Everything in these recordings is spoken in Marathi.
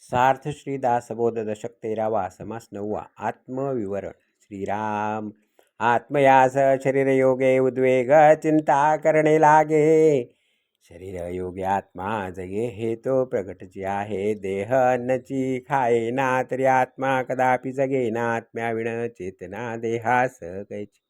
सार्थ श्री दासबोध दशक तेरावा समास नववा आत्मविवरण. श्रीराम. आत्मयास शरीर योगे उद्वेग चिंता करणे लागे. शरीर योगे आत्मा जगे हे तो प्रगटची आहे. देह अन्नची खाये ना तरी आत्मा कदापि जगे ना. आत्म्याविण चेतना देहास कैची.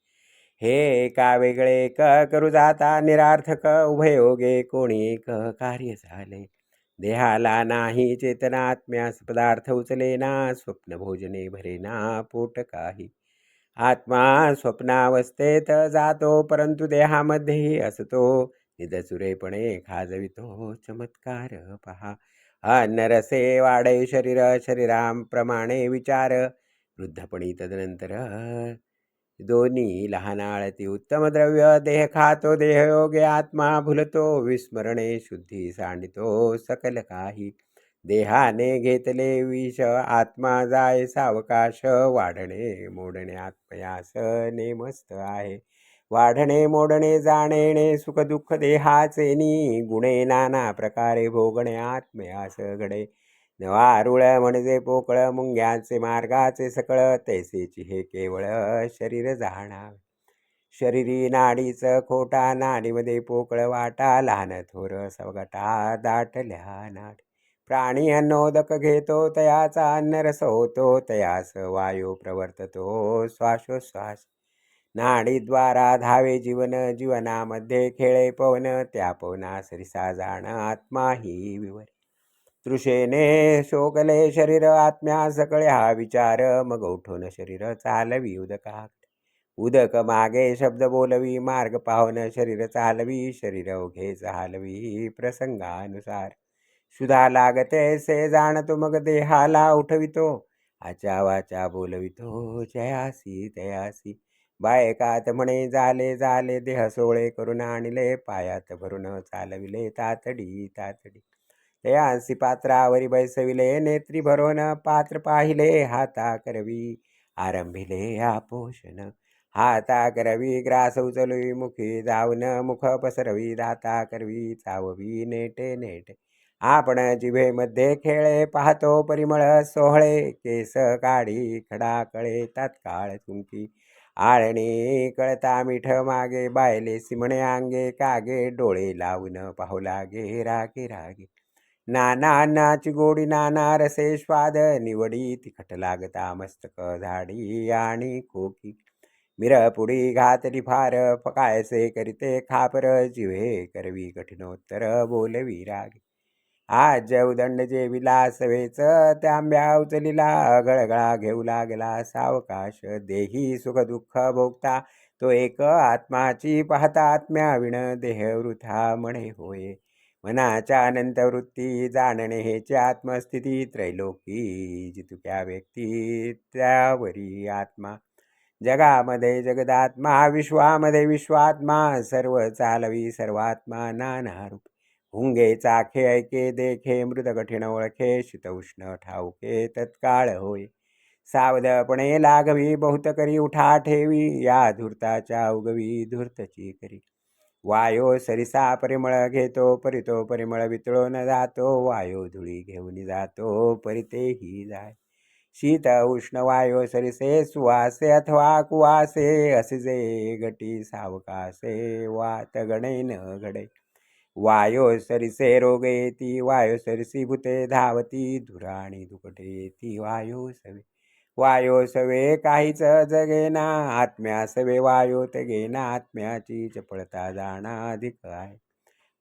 हे का वेगळे क करू जाता. निरार्थक उभयोगे कोणी एक कार्य झाले. देहाला नाही चेतनात्म्यास पदार्थ उचलेना स्वप्न भोजने भरेना पोट काही. आत्मा स्वप्नावस्थेत जातो परंतु देहामध्येही असतो. निदसुरेपणे खाजवितो चमत्कार पहा. अन्नरसे वाढे शरीर शरीराप्रमाणे विचार. वृद्धपणी तदनंतर दोन्ही लहान आळती उत्तम द्रव्य देह खातो देहयोगे आत्मा भुलतो विस्मरणे शुद्धी सांडितो सकल काही देहाने घेतले विष आत्मा जाय सावकाश वाढणे मोडणे आत्मयास नेमस्त आहे वाढणे मोडणे जाणेणे सुख दुःख देहाचे नी गुणे नाना प्रकारे भोगणे आत्मयास घडे आरुळं म्हणजे पोकळ मुंग्याचे मार्गाचे सकळ तैसेची हे केवळ शरीर जाणार शरीरी नाडीच खोटा नाडीमध्ये पोकळ वाटा लहान थोर सवगटा दाटल्या नाडी. प्राणी अन्नोदक घेतो तयाचा अन्न रस होतो तयास वायू प्रवर्ततो श्वासोश्वास. नाडीद्वारा धावे जीवन जीवनामध्ये खेळे पवन त्या पवना सरिसा जाण आत्मा ही विवर. तृषेने शोकले शरीर आत्म्या सकळे हा विचार. मग उठून शरीर चालवी उदका. उदक मागे शब्द बोलवी मार्ग पाहून शरीर चालवी शरीर उघेच चालवी प्रसंगानुसार. सुधा लागते से जाणतो मग देहाला उठवितो. आचा वाचा बोलवितो जयासी तयासी. बायकात म्हणे झाले झाले देह सोळे करून आणले पायात भरून चालविले तातडी तातडी. तयांसी पात्रावरी बैसविले नेत्री भरोन पात्र पाहिले हाता करवी आरंभिले आपोषण हाता करवी ग्रास उचलवी मुखी जाऊन मुख पसरवी दाता करवी चाववी नेटे नेटे. आपण जिभेमध्ये खेळे पाहतो परिमळ सोहळे केस काढी खडा कळे तात्काळ चुंकी आळणी कळता मिठ मागे बायले सिमणे अंगे कागे डोळे लावून पाहू लागे रागे रागे. नाना अन्नाची गोडी नाना रसे स्वाद निवडी तिखट लागता मस्तक झाडी आणि खोकी. मिरपुडी घातली फार फकायसे करीते खापर जिव्हे करवी कठीणोत्तर बोलवी रागे. आज उदंड जे विलास वेच तांब्या उचलिला गळगळा घेऊ लागला सावकाश. देही सुख दुःख भोगता तो एक आत्माची पाहता आत्म्या विण देह वृथा म्हणे होय. मनाच्या अनंत वृत्ती जाणणे हेची आत्मस्थिती त्रैलोकी जितुक्या व्यक्ती त्यावरी आत्मा. जगामध्ये जगदात्मा विश्वामध्ये विश्वात्मा सर्व चालवी सर्वात्मा नाना रूप. हुंगे चाखे ऐके देखे मृद कठीण ओळखे शीत उष्ण ठाऊके तत्काळ होय. सावधपणे लागवी बहुत करी उठा ठेवी या धूर्ताच्या उगवी धूर्तची करी. वायो सरिसा परिमळ घेतो परितो परिमळ वितळून जातो वायो धुळी घेऊन जातो परितेही जाय. शीत उष्ण वायो सरिसे सुवासे अथवा कुवासे असे जे गटी सावकासे वात गणे न घडे वायो सरिसे रोग येती वायो सरिसी भूते धावती धुराणी दुकटे ती वायो सवे. वायो सवे काहीच जगेना आत्म्या सवे वायो तेगेना आत्म्याची चपळता जाणा अधिक आहे.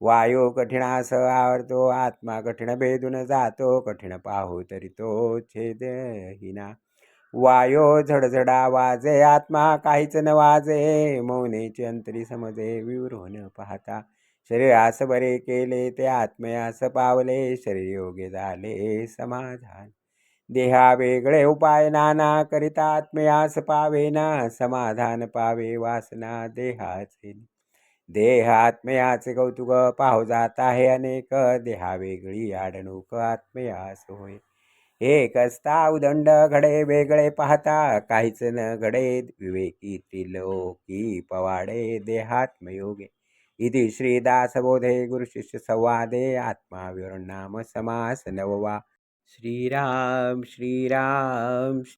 वायो कठीणास आवडतो आत्मा कठीण भेदून जातो कठीण पाहू तरी तो छेद हिना. वायो झडझडा वाजे आत्मा काहीच न वाजे मौनेची अंतरी समजे विवरून पाहता. शरीरास बरे केले ते आत्मयास पावले शरीर योगे झाले समाधान. देहा वेगळे उपाय नाना करिता आत्मयास पावेना समाधान पावे वासना देहाचे. देह आत्मयाचे कौतुक पाहू जात आहे अनेक देहा वेगळी आडणूक आत्मयास होय. एक असता उदंड घडे वेगळे पाहता काहीच न घडे विवेकी त्रिलोकी पवाडे देहात्मयोगे. इति श्रीदासबोधे गुरुशिष्य संवादे आत्मा नाम समास नववा. श्रीराम श्रीराम